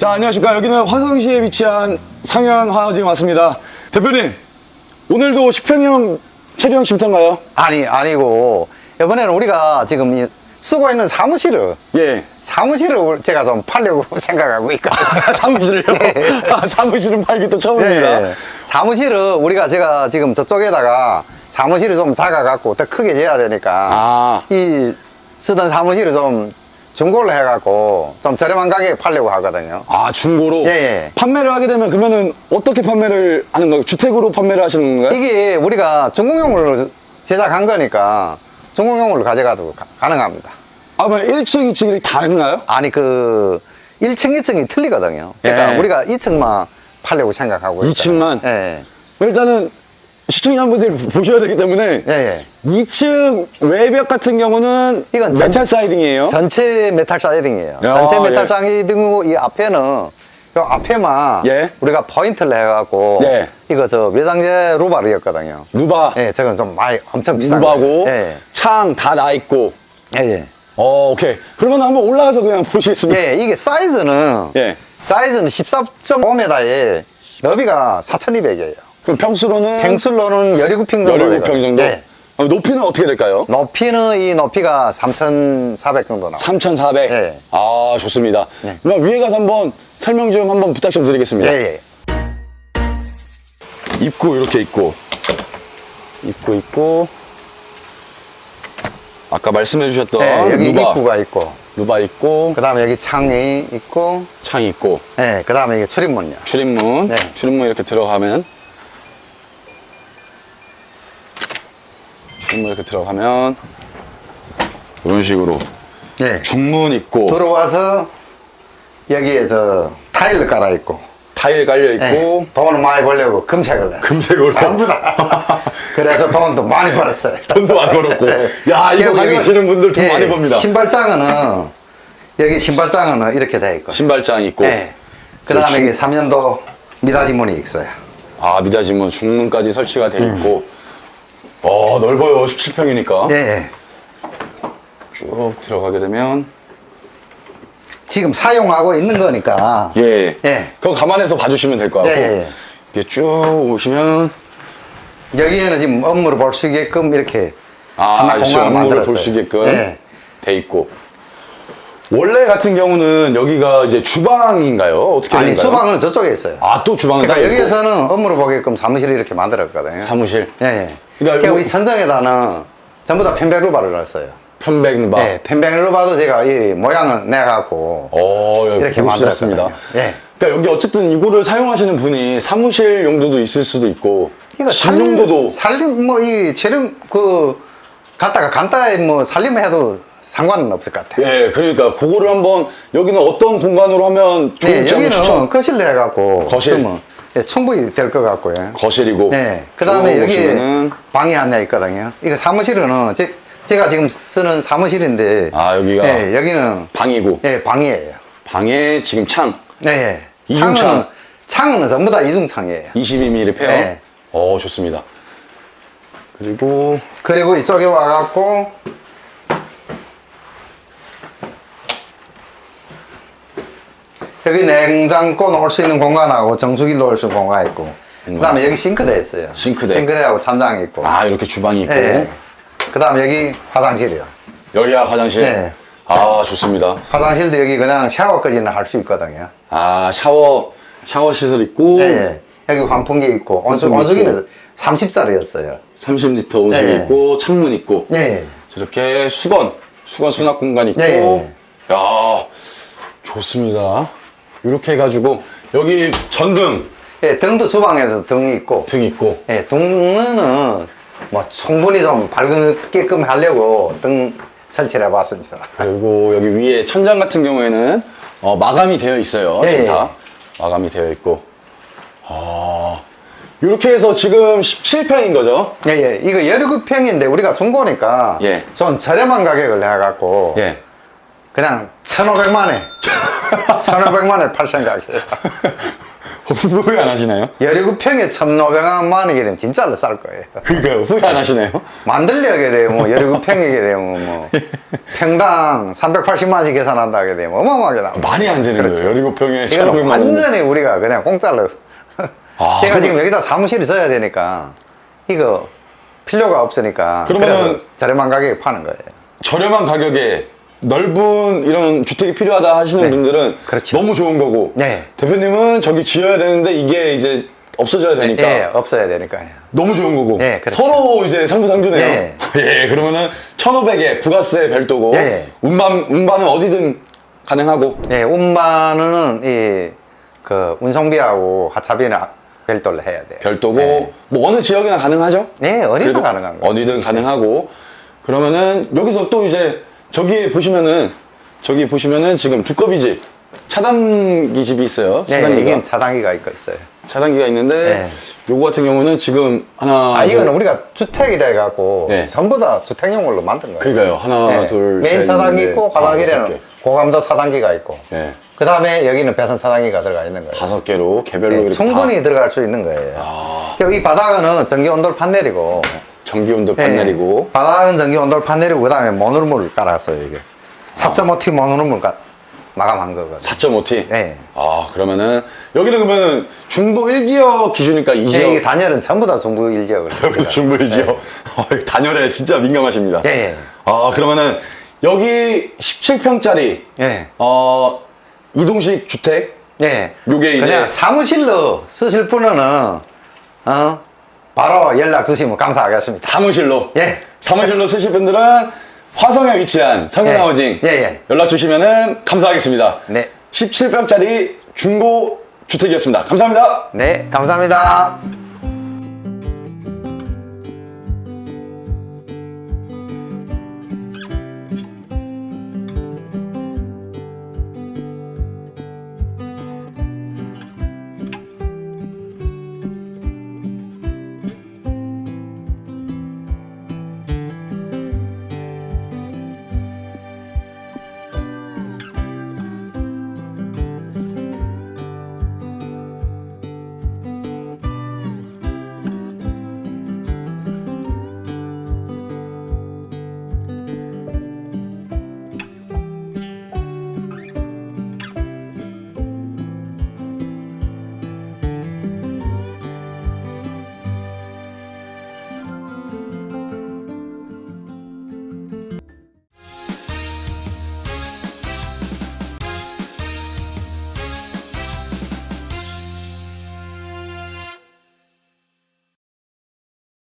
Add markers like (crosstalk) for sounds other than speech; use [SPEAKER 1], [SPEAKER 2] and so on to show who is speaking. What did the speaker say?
[SPEAKER 1] 자, 안녕하십니까. 여기는 화성시에 위치한 상현화우징 왔습니다. 대표님, 오늘도 10평형 체류형 쉼터인가요?
[SPEAKER 2] 아니 아니고 이번에는 우리가 지금 이 쓰고 있는 사무실을
[SPEAKER 1] 예.
[SPEAKER 2] 사무실을 제가 좀 팔려고 (laughs) 생각하고 있거든요. (laughs)
[SPEAKER 1] 사무실을요? 아, 사무실은 팔기 또 처음입니다.
[SPEAKER 2] 예. 사무실을 우리가 제가 지금 저쪽에다가 사무실을 좀 작아갖고 더 크게 지어야 되니까
[SPEAKER 1] 아.
[SPEAKER 2] 이 쓰던 사무실을 좀 중고로 해갖고 좀 저렴한 가격에 팔려고 하거든요.
[SPEAKER 1] 아, 중고로?
[SPEAKER 2] 예, 예.
[SPEAKER 1] 판매를 하게 되면 그러면은 어떻게 판매를 하는 거예요? 주택으로 판매를 하시는 건가요?
[SPEAKER 2] 이게 우리가 중공용으로 제작한 거니까 중공용으로 가져가도 가- 가능합니다.
[SPEAKER 1] 아, 뭐 1층, 2층 이렇게 다른가요?
[SPEAKER 2] 아니 그 1층, 2층이 틀리거든요. 그러니까
[SPEAKER 1] 예.
[SPEAKER 2] 우리가 2층만 팔려고 생각하고 있어요.
[SPEAKER 1] 2층만?
[SPEAKER 2] 예.
[SPEAKER 1] 일단은 시청자분들이 보셔야 되기 때문에
[SPEAKER 2] 예, 예.
[SPEAKER 1] 2층 외벽 같은 경우는
[SPEAKER 2] 이건 전-
[SPEAKER 1] 메탈 사이딩이에요.
[SPEAKER 2] 전체 메탈 사이딩이에요.
[SPEAKER 1] 야,
[SPEAKER 2] 전체 메탈
[SPEAKER 1] 예.
[SPEAKER 2] 사이딩이고 이 앞에는 요 앞에만
[SPEAKER 1] 예.
[SPEAKER 2] 우리가 포인트를 해갖고
[SPEAKER 1] 예.
[SPEAKER 2] 이거 저 외장재 루바르였거든요.
[SPEAKER 1] 누바,
[SPEAKER 2] 예, 저건 좀 많이 엄청 비싼
[SPEAKER 1] 누바고
[SPEAKER 2] 거예요. 예,
[SPEAKER 1] 창 다 나 있고.
[SPEAKER 2] 예, 예.
[SPEAKER 1] 어, 오케이. 그러면 한번 올라가서 그냥 보시겠습니다.
[SPEAKER 2] 예, 이게 사이즈는
[SPEAKER 1] 예.
[SPEAKER 2] 사이즈는 14.5m에 너비가 4,200이에요.
[SPEAKER 1] 그럼 평수로는
[SPEAKER 2] 평술로는 17평 정도
[SPEAKER 1] 17평 정도.
[SPEAKER 2] 예.
[SPEAKER 1] 그럼 높이는 어떻게 될까요?
[SPEAKER 2] 높이는 이 높이가 3,400 정도 나와요.
[SPEAKER 1] 3,400.
[SPEAKER 2] 예.
[SPEAKER 1] 아, 좋습니다.
[SPEAKER 2] 예.
[SPEAKER 1] 그럼 위에 가서 한번 설명 좀 한번 부탁 좀 드리겠습니다.
[SPEAKER 2] 예, 예.
[SPEAKER 1] 입구 이렇게 있고 입구 있고 아까 말씀해 주셨던
[SPEAKER 2] 예, 여기
[SPEAKER 1] 루바,
[SPEAKER 2] 입구가 있고,
[SPEAKER 1] 루바 있고
[SPEAKER 2] 그 다음에 여기 창이 있고,
[SPEAKER 1] 창 있고
[SPEAKER 2] 예, 그 다음에 이게 출입문이요.
[SPEAKER 1] 출입문
[SPEAKER 2] 네.
[SPEAKER 1] 출입문 이렇게 들어가면 출입문 이렇게 들어가면 이런 식으로
[SPEAKER 2] 예.
[SPEAKER 1] 중문 있고
[SPEAKER 2] 들어와서 여기에 저 타일을 깔아있고,
[SPEAKER 1] 타일 깔려 있고
[SPEAKER 2] 예. 돈을 많이 벌려고 금색을 냈어요.
[SPEAKER 1] 금색으로.
[SPEAKER 2] 전부 다. (laughs) 그래서 돈도 많이 벌었어요.
[SPEAKER 1] 돈도 많이 벌었고 야 이거
[SPEAKER 2] 여기
[SPEAKER 1] 가격하시는 분들 돈
[SPEAKER 2] 예,
[SPEAKER 1] 많이 법니다
[SPEAKER 2] 신발장은 여기 신발장은 이렇게 돼 있고.
[SPEAKER 1] 신발장 있고
[SPEAKER 2] 예. 그 다음에
[SPEAKER 1] 중-
[SPEAKER 2] 이게 3년도 미닫이 문이 있어요.
[SPEAKER 1] 아 미닫이문 중문까지 설치가 돼 있고 어 넓어요 17평이니까
[SPEAKER 2] 예, 예.
[SPEAKER 1] 쭉 들어가게 되면
[SPEAKER 2] 지금 사용하고 있는 거니까.
[SPEAKER 1] 예,
[SPEAKER 2] 예.
[SPEAKER 1] 그거 감안해서 봐주시면 될 것 같고
[SPEAKER 2] 예, 예,
[SPEAKER 1] 이렇게 쭉 오시면
[SPEAKER 2] 여기에는 지금 업무를 볼 수 있게끔 이렇게
[SPEAKER 1] 아
[SPEAKER 2] 하나 공간을
[SPEAKER 1] 업무를 볼
[SPEAKER 2] 만들었어요.
[SPEAKER 1] 수 있게끔
[SPEAKER 2] 예.
[SPEAKER 1] 돼 있고 원래 같은 경우는 여기가 이제 주방인가요? 어떻게
[SPEAKER 2] 아니
[SPEAKER 1] 되는가요?
[SPEAKER 2] 주방은 저쪽에 있어요.
[SPEAKER 1] 아또 주방은
[SPEAKER 2] 그러니까
[SPEAKER 1] 있고.
[SPEAKER 2] 여기에서는 업무를 보게끔 사무실을 이렇게 만들었거든요.
[SPEAKER 1] 사무실
[SPEAKER 2] 예, 예.
[SPEAKER 1] 그러니까 이거-
[SPEAKER 2] 우리 천정에다는 전부 다 편백루바를 넣었어요.
[SPEAKER 1] 편백루바
[SPEAKER 2] 예, 편백루바도 제가 이 모양은 내갖고
[SPEAKER 1] 어,
[SPEAKER 2] 이렇게
[SPEAKER 1] 고급스럽습니다.
[SPEAKER 2] 만들었거든요. 예.
[SPEAKER 1] 그러니까 여기 어쨌든 이거를 사용하시는 분이 사무실 용도도 있을 수도 있고
[SPEAKER 2] 이거
[SPEAKER 1] 집 용도도
[SPEAKER 2] 살림 뭐이 재료 그 갖다가 간단히 뭐 살림해도 상관은 없을 것 같아요.
[SPEAKER 1] 예, 그러니까 그거를 한번 여기는 어떤 공간으로 하면
[SPEAKER 2] 네,
[SPEAKER 1] 좋을지 한번
[SPEAKER 2] 여기는
[SPEAKER 1] 추천.
[SPEAKER 2] 거실로 해갖고
[SPEAKER 1] 거실.
[SPEAKER 2] 쓰면, 예, 충분히 될 것 같고요.
[SPEAKER 1] 거실이고.
[SPEAKER 2] 네, 그 다음에
[SPEAKER 1] 쭉
[SPEAKER 2] 여기
[SPEAKER 1] 보시면은
[SPEAKER 2] 방이 하나 있거든요. 이거 사무실은 제, 제가 지금 쓰는 사무실인데,
[SPEAKER 1] 아, 여기가
[SPEAKER 2] 예, 여기는
[SPEAKER 1] 방이고
[SPEAKER 2] 예, 방이에요.
[SPEAKER 1] 방에 지금 창
[SPEAKER 2] 네, 예.
[SPEAKER 1] 이중창.
[SPEAKER 2] 창은 창은 전부 다 이중창이에요.
[SPEAKER 1] 22mm 페어.
[SPEAKER 2] 네.
[SPEAKER 1] 어, 좋습니다. 그리고
[SPEAKER 2] 그리고 이쪽에 와갖고 여기 냉장고 놓을 수 있는 공간하고 정수기 놓을 수 있는 공간 있고 그 다음에 여기 싱크대 있어요
[SPEAKER 1] 싱크대.
[SPEAKER 2] 싱크대하고 찬장 있고
[SPEAKER 1] 아, 이렇게 주방이 있고
[SPEAKER 2] 예. 그 다음에 여기 화장실이요
[SPEAKER 1] 여기가 화장실.
[SPEAKER 2] 네.
[SPEAKER 1] 아, 좋습니다.
[SPEAKER 2] 화장실도 여기 그냥 샤워까지는 할 수 있거든요
[SPEAKER 1] 아, 샤워 샤워 시설 있고
[SPEAKER 2] 예. 여기 환풍기 있고 온수,
[SPEAKER 1] 환풍기
[SPEAKER 2] 온수기는 30짜리였어요
[SPEAKER 1] 30리터 온수
[SPEAKER 2] 네.
[SPEAKER 1] 있고 창문 있고
[SPEAKER 2] 예.
[SPEAKER 1] 저렇게 수건 수건 수납 공간 있고
[SPEAKER 2] 네.
[SPEAKER 1] 야 좋습니다 이렇게 해가지고 여기 전등
[SPEAKER 2] 예, 등도 주방에서 등이 있고
[SPEAKER 1] 등 있고
[SPEAKER 2] 예, 등은 뭐 충분히 좀 밝게끔 하려고 등 설치를 해봤습니다.
[SPEAKER 1] 그리고 여기 위에 천장 같은 경우에는 어, 마감이 되어 있어요
[SPEAKER 2] 네.
[SPEAKER 1] 지금 다 마감이 되어 있고 아 이렇게 해서 지금 17평인 거죠
[SPEAKER 2] 예, 예. 이거 19평인데 우리가 중고니까
[SPEAKER 1] 예.
[SPEAKER 2] 좀 저렴한 가격을 해갖고
[SPEAKER 1] 예
[SPEAKER 2] 그 그냥 1,500만에 1,500만에 (laughs) 팔 생각이에요. (laughs)
[SPEAKER 1] 후회 안 하시나요?
[SPEAKER 2] 17평에 1,500만이게 되면 진짜로 쌀 거예요.
[SPEAKER 1] 그러니까요. 후회 안 하시나요?
[SPEAKER 2] 만들려게 되면 뭐 17평이게 되면 뭐 (laughs) 평당 380만씩 계산한다 하게 되면 어마어마하게 나와.
[SPEAKER 1] 말이 안 되는
[SPEAKER 2] 그렇죠.
[SPEAKER 1] 거예요. 17평에
[SPEAKER 2] 이거는
[SPEAKER 1] 1,500만 원.
[SPEAKER 2] 완전히 우리가 그냥 공짜로.
[SPEAKER 1] 아,
[SPEAKER 2] 제가
[SPEAKER 1] 그럼-
[SPEAKER 2] 지금 여기다 사무실을 써야 되니까 이거 필요가 없으니까
[SPEAKER 1] 그러면은-
[SPEAKER 2] 저렴한 가격에 파는 거예요.
[SPEAKER 1] 저렴한 가격에 넓은 이런 주택이 필요하다 하시는
[SPEAKER 2] 네.
[SPEAKER 1] 분들은
[SPEAKER 2] 그렇죠.
[SPEAKER 1] 너무 좋은 거고
[SPEAKER 2] 네.
[SPEAKER 1] 대표님은 저기 지어야 되는데 이게 이제 없어져야 되니까
[SPEAKER 2] 예, 없어야 되니까요.
[SPEAKER 1] 너무 좋은 거고
[SPEAKER 2] 네, 그렇죠.
[SPEAKER 1] 서로 이제 상부상조네요.
[SPEAKER 2] 예. (laughs)
[SPEAKER 1] 예, 그러면은 1,500에 부가세 별도고
[SPEAKER 2] 예.
[SPEAKER 1] 운반 운반은 어디든 가능하고
[SPEAKER 2] 네, 운반은 이 그 운송비하고 하차비는 별도로 해야 돼요.
[SPEAKER 1] 별도고
[SPEAKER 2] 네.
[SPEAKER 1] 뭐 어느 지역이나 가능하죠?
[SPEAKER 2] 네, 어디든
[SPEAKER 1] 그래도
[SPEAKER 2] 가능한 거예요.
[SPEAKER 1] 어디든 가능하고 그러면은 여기서 또 이제 저기 보시면은 저기 보시면은 지금 두꺼비 집 차단기 집이 있어요.
[SPEAKER 2] 네,
[SPEAKER 1] 차단기가
[SPEAKER 2] 이게 차단기가 있고 있어요.
[SPEAKER 1] 차단기가 있는데
[SPEAKER 2] 네.
[SPEAKER 1] 요거 같은 경우는 지금 하나
[SPEAKER 2] 아,
[SPEAKER 1] 둘,
[SPEAKER 2] 이거는 우리가 주택이라 해갖고
[SPEAKER 1] 네.
[SPEAKER 2] 전부 다 주택용으로 만든 거예요.
[SPEAKER 1] 그러니까요 하나
[SPEAKER 2] 네,
[SPEAKER 1] 둘
[SPEAKER 2] 메인
[SPEAKER 1] 셋,
[SPEAKER 2] 차단기
[SPEAKER 1] 넷,
[SPEAKER 2] 있고
[SPEAKER 1] 다섯
[SPEAKER 2] 화단기에는
[SPEAKER 1] 개.
[SPEAKER 2] 고감도 차단기가 있고
[SPEAKER 1] 네.
[SPEAKER 2] 그 다음에 여기는 배선 차단기가 들어가 있는 거예요.
[SPEAKER 1] 다섯 개로 개별로
[SPEAKER 2] 네,
[SPEAKER 1] 이렇게
[SPEAKER 2] 충분히
[SPEAKER 1] 다
[SPEAKER 2] 들어갈 수 있는 거예요.
[SPEAKER 1] 아.
[SPEAKER 2] 이 바닥은 전기 온돌 판넬이고
[SPEAKER 1] 전기 온도 판
[SPEAKER 2] 네,
[SPEAKER 1] 내리고
[SPEAKER 2] 바닥은 전기 온돌 판넬이고 그 다음에 모노르물을 깔았어요 이게 4.5T 모노르물 깔- 마감한 거거든요.
[SPEAKER 1] 4.5T.
[SPEAKER 2] 네.
[SPEAKER 1] 아 그러면은 여기는 그러면은 중도 1지역 기준이니까 2지역
[SPEAKER 2] 네, 이게 단열은 전부 다 중부 일지역을
[SPEAKER 1] 여기 (laughs) 중부 1지역 단열에 진짜 민감하십니다.
[SPEAKER 2] 예, 예.
[SPEAKER 1] 아 그러면은 여기 17평짜리
[SPEAKER 2] 예.
[SPEAKER 1] 어 이동식 주택
[SPEAKER 2] 예.
[SPEAKER 1] 요게 이제-
[SPEAKER 2] 그냥 사무실로 쓰실 분은 어 바로 연락 주시면 감사하겠습니다.
[SPEAKER 1] 사무실로
[SPEAKER 2] 예.
[SPEAKER 1] 사무실로 쓰실 분들은 화성에 위치한
[SPEAKER 2] 예.
[SPEAKER 1] 성현하우징
[SPEAKER 2] 예, 예.
[SPEAKER 1] 연락 주시면은 감사하겠습니다.
[SPEAKER 2] 네.
[SPEAKER 1] 17평짜리 중고 주택이었습니다. 감사합니다.
[SPEAKER 2] 네, 감사합니다.